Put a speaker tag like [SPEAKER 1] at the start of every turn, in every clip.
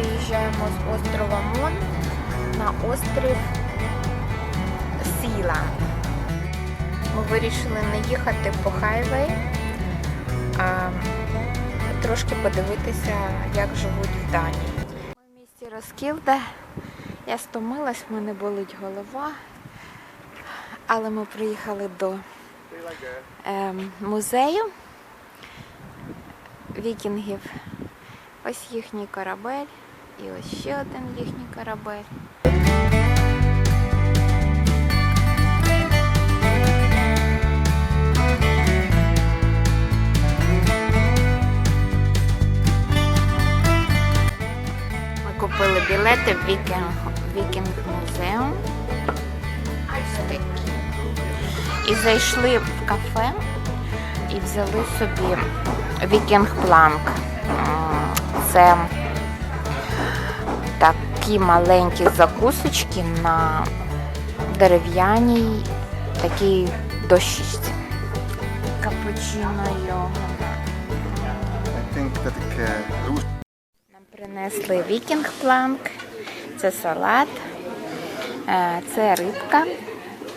[SPEAKER 1] переїжджаємо з острова Мон на острів Сіланд. Ми вирішили не їхати по хайвей, а трошки подивитися, як живуть в Данії. В місті Роскілде. Я стомилась, в мене болить голова. Але ми приїхали до ем, музею вікінгів. Ось їхній корабель і ось ще один їхній корабель. Ми купили білети в Вікінг, музеум. І зайшли в кафе і взяли собі Вікінг Планк. Це такі маленькі закусочки на дерев'яній такій дощечці. Капучино йогурт.
[SPEAKER 2] Uh,
[SPEAKER 1] Нам принесли вікінг планк, це салат, е, це рибка.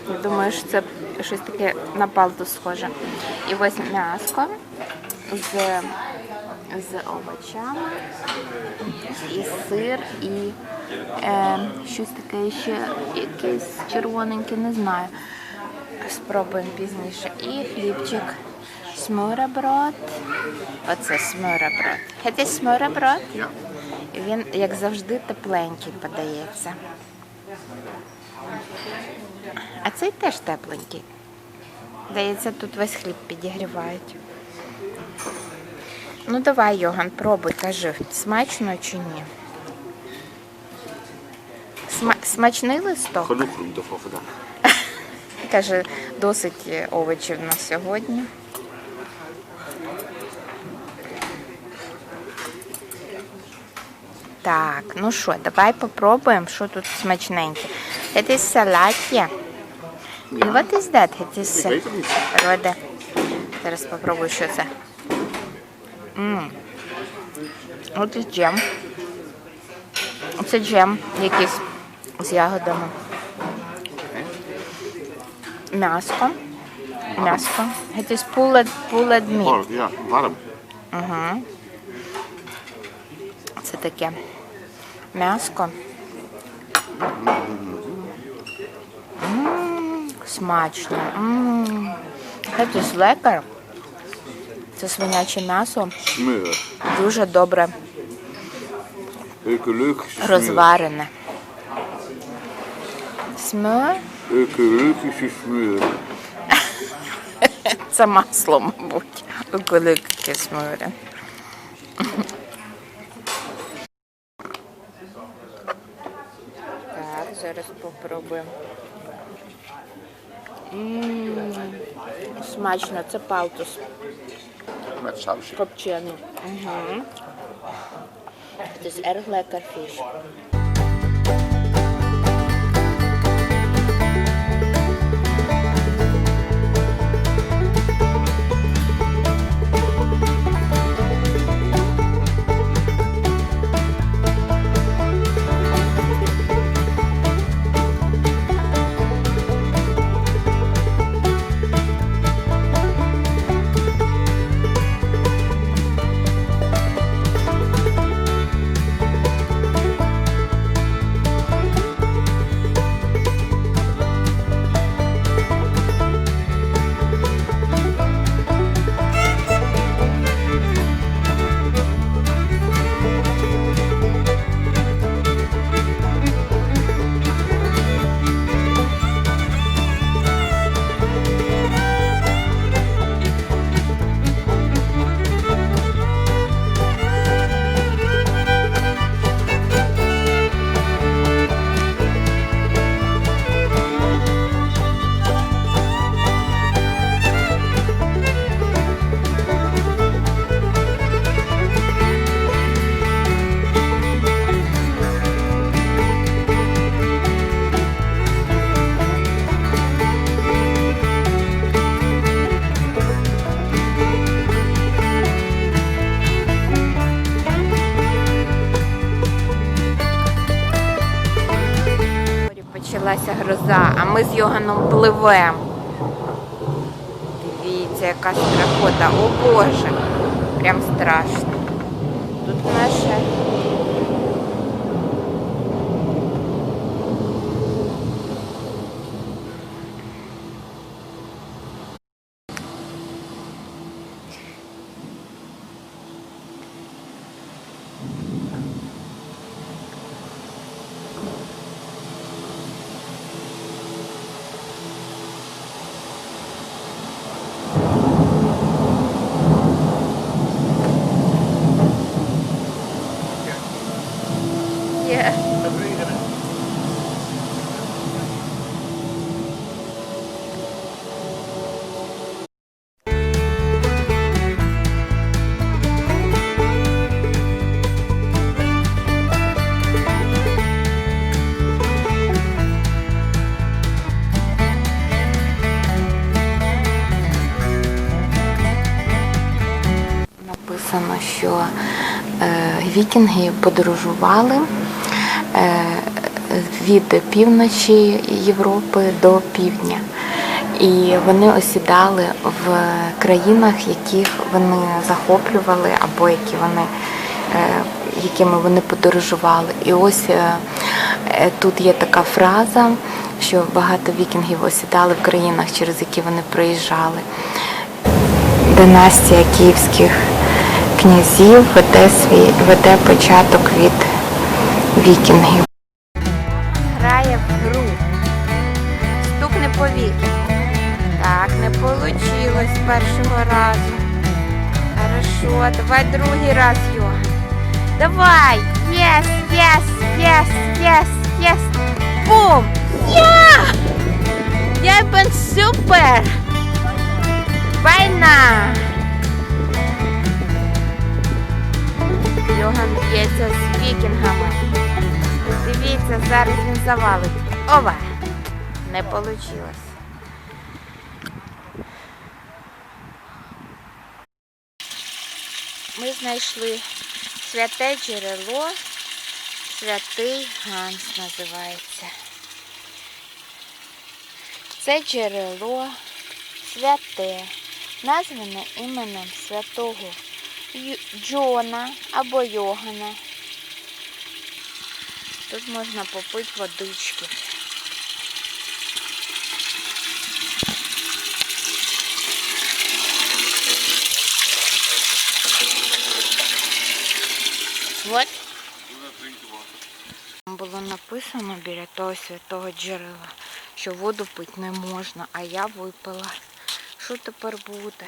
[SPEAKER 1] Я думаю, що це щось таке на палту схоже. І ось м'яско з, з овочами, і сир, і е, щось таке ще якесь червоненьке, не знаю. Спробуємо пізніше. І хлібчик. Смураброд. Оце смураброд. Це смураброд?
[SPEAKER 2] Yeah.
[SPEAKER 1] І Він, як завжди, тепленький подається. А цей теж тепленький. Здається, тут весь хліб підігрівають. Ну давай, Йоган, пробуй, кажи, смачно чи ні? Сма- смачний листок?
[SPEAKER 2] genoeg groente voor.
[SPEAKER 1] Каже, досить овочів на сьогодні. Так, ну що, давай попробуємо, що тут смачненьке. Це. І is that? It is
[SPEAKER 2] Ik weet het niet.
[SPEAKER 1] роде. Зараз попробую, що це. М. От і джем. Це джем якийсь з ягодами. М'яско. М'яско. Het is pulled, pulled meat.
[SPEAKER 2] Warm, warm.
[SPEAKER 1] Угу. Це таке м'яско. М, Смачно. М, Це лекар. Це свиняче м'ясо. Дуже добре розварене. Смер
[SPEAKER 2] Ecologische smeuren.
[SPEAKER 1] це масло, мабуть. Велике смире. Так, зараз попробуємо. М, Смачно, це палтус
[SPEAKER 2] Met sausje.
[SPEAKER 1] копчений. Угу. Це is erg lekker vis. Почалася гроза, а ми з Йоганом пливем. Дивіться, яка страхота. О Боже! Прям страшно. Тут наша що е, вікінги подорожували е, від півночі Європи до півдня. І вони осідали в країнах, яких вони захоплювали, або які вони, е, якими вони подорожували. І ось тут є така фраза, що багато вікінгів осідали в країнах, через які вони приїжджали династія київських князів веде свій веде початок від вікінгів. Грає в гру. Стукне по вікінгу. Так, не вийшло першого разу. Хорошо, давай другий раз, Йоган. Давай! Єс, єс, єс, єс, єс. Бум! Я! Я бен супер! Війна! Б'ється з вікінгами. Дивіться, зараз він завалить. Ова! Не вийшло. Ми знайшли святе джерело. Святий Ганс називається. Це джерело святе, назване іменем святого Джона або Йогана. Тут можна попити водички. Вот. Там було написано біля того святого джерела, що воду пити не можна, а я випила. Що тепер буде?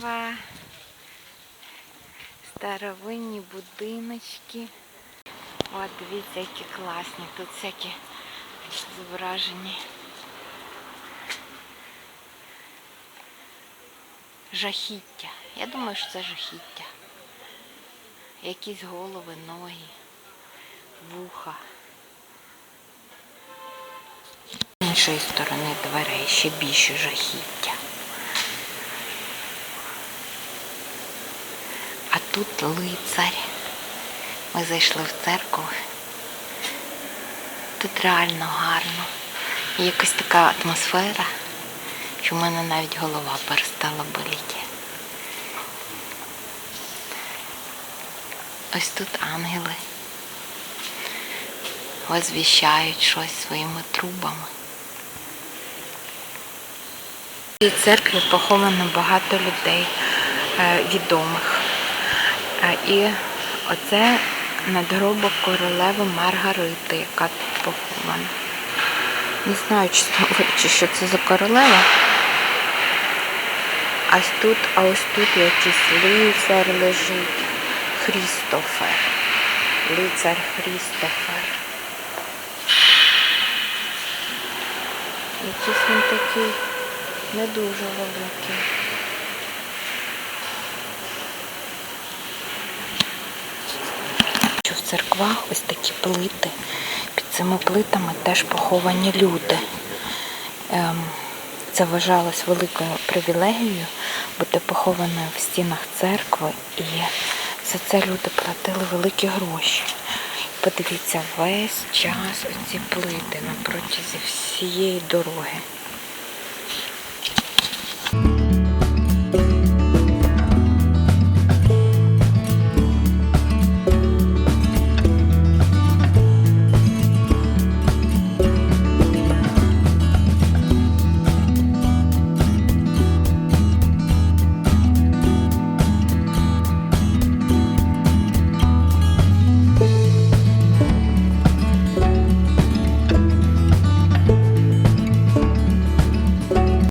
[SPEAKER 1] Церква, старовинні будиночки. От, дивіться, які класні. Тут всякі зображені. Жахіття. Я думаю, що це жахіття. Якісь голови, ноги, вуха. З іншої сторони дверей ще більше жахіття. Тут лицар. Ми зайшли в церкву. Тут реально гарно. І якась така атмосфера, що в мене навіть голова перестала боліти. Ось тут ангели возвіщають щось своїми трубами. В цій церкві поховано багато людей е, відомих. І оце надгробок королеви Маргарити, яка тут похована. Не знаю, чесно говорячи, що це за королева. Ось тут, а ось тут якийсь лицар лежить. Хрістофер. Лицар Хрістофер. Якийсь він такий не дуже великий. Що в церквах ось такі плити. Під цими плитами теж поховані люди. Ем, Це вважалось великою привілегією бути похованою в стінах церкви, і за це люди платили великі гроші. Подивіться, весь час оці плити на протязі всієї дороги.